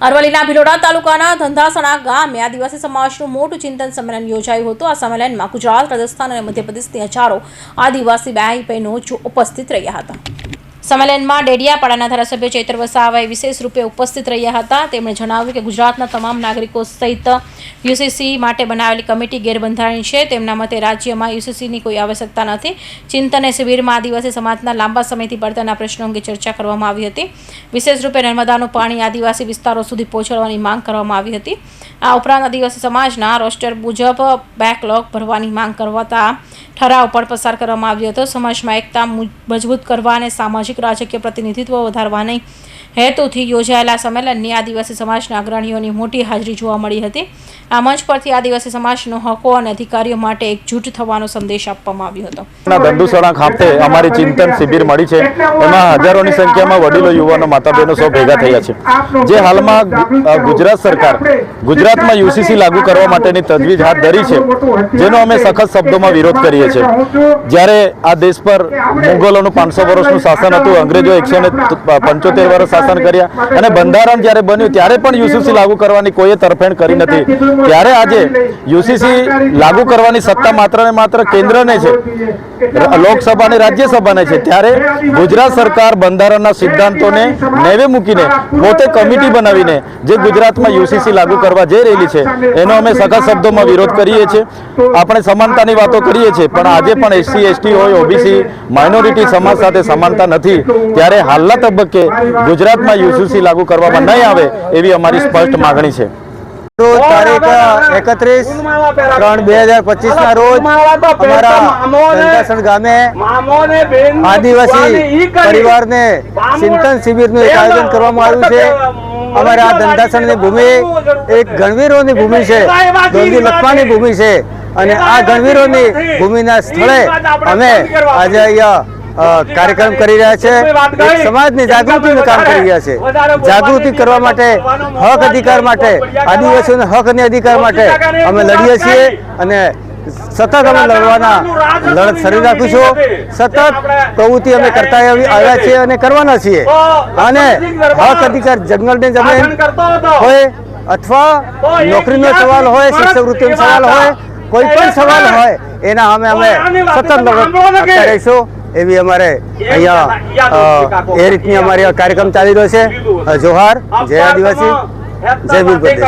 અરવલ્લીના ભિલોડા તાલુકાના ધંધાસણા ગામે આદિવાસી સમાજનું મોટું ચિંતન સંમેલન યોજાયું હતું. આ સંમેલનમાં ગુજરાત, રાજસ્થાન અને મધ્યપ્રદેશની હજારો આદિવાસી બહેન બહેનો ઉપસ્થિત રહ્યા હતા. સંમેલનમાં ડેડિયાપાડાના ધારાસભ્ય ચૈત્ર વસાવાએ વિશેષ રૂપે ઉપસ્થિત રહ્યા હતા. તેમણે જણાવ્યું કે ગુજરાતના તમામ નાગરિકો સહિત યુસીસી માટે બનાવેલી કમિટી ગેરબંધારણી છે. તેમના મતે રાજ્યમાં યુસીસીની કોઈ આવશ્યકતા નથી. ચિંતન અને શિબિરમાં આદિવાસી સમાજના લાંબા સમયથી પડતાના પ્રશ્નો અંગે ચર્ચા કરવામાં આવી હતી. વિશેષ રૂપે નર્મદાનું પાણી આદિવાસી વિસ્તારો સુધી પહોંચાડવાની માંગ કરવામાં આવી હતી. આ ઉપરાંત આદિવાસી સમાજના રોસ્ટર મુજબ બેકલોગ ભરવાની માંગ કરવાતા ઠરાવ પણ પસાર કરવામાં આવ્યો હતો. સમાજમાં એકતા મજબૂત કરવા અને સામાજિક રાજકીય પ્રતિનિધિત્વ વધારવાની હેતુથી યોજાયેલા સંમેલનની આદિવાસી સમાજના અગ્રણીઓની મોટી હાજરી જોવા મળી હતી. આ મંચ પરથી આદિવાસી સમાજનો હકો અને અધિકારીઓ માટે એકજૂટ થવાનો સંદેશ આપવામાં આવ્યો હતો. દંડુસણા ખાતે અમારી ચિંતન શિબિર મળી છે. એમાં હજારોની સંખ્યામાં વડીલો, યુવાનો માતા બહેનો સૌ ભેગા થયા છે. જે હાલમાં ગુજરાત સરકાર, ગુજરાતમાં યુસીસી લાગુ કરવા માટેની તજવીજ હાથ ધરી છે, જેનો અમે સખત શબ્દોમાં વિરોધ કરીએ છીએ જ્યારે આ દેશ પર મુગલોનું પાંચસો વર્ષનું શાસન હતું, અંગ્રેજો એકસો ને પંચોતેર વર્ષ શાસન કર્યા અને બંધારણ જ્યારે બન્યું, ત્યારે પણ યુસીસી લાગુ કરવાની કોઈએ તરફેણ કરી નથી. ત્યારે આજે યુસીસી લાગુ કરવાની સત્તા માત્ર ને માત્ર કેન્દ્રને છે. લોકસભા અને રાજ્યસભાને છે. ત્યારે ગુજરાત સરકાર બંધારણના સિદ્ધાંતોને નેવે મૂકીને પોતે કમિટી બનાવીને જે ગુજરાતમાં યુસીસી લાગુ કરવા જઈ રહેલી છે, એનો અમે સખત શબ્દોમાં વિરોધ કરીએ છીએ. આપણે સમાનતાની વાતો કરીએ છીએ. પણ આજે પણ એસસી એસટી હોય ઓબીસી માઇનોરિટી સમાજ સાથે સમાનતા નથી. ત્યારે હાલના તબક્કે ગુજરાતમાં યુસીસી લાગુ કરવામાં નહીં આવે એવી અમારી સ્પષ્ટ માગણી છે. તારીખ એકત્રીસ ત્રણ બે હજાર પચીસ ના રોજ અમારા ગામે આદિવાસી પરિવારને ચિંતન શિબિરનું એક આયોજન કરવામાં આવ્યું છે. અમારા આ ધનકાસણની ભૂમિ એક ગણવીરોની ભૂમિ છે. દોલજી લખવાની ભૂમિ છે. અને આ ગણવીરોની ભૂમિના સ્થળે અમે આજે અહીંયા કાર્યક્રમ કરી રહ્યા છે. સમાજની જાગૃતિનું કામ કરી રહ્યા છે. જાગૃતિ કરવા માટે હક અધિકાર માટે આદિવાસીઓના હક અને અધિકાર માટે અમે લડીએ છીએ અને સતત અમે લડવાના લડત શરૂ રાખીશું. સતત પ્રવૃત્તિ અમે કરતા આવ્યા છીએ અને કરવાના છીએ. અને હક અધિકાર જંગલની જમીન હોય અથવા નોકરીનો સવાલ હોય શિષ્યવૃત્તિનો સવાલ હોય કોઈ પણ સવાલ હોય એના અમે અમે સતત લડત કરતા રહીશું. એવી અમારે અહીંયા એ રીતની અમારી કાર્યક્રમ ચાલી રહ્યો છે. જોહાર જય આદિવાસી જય પ્રદેશ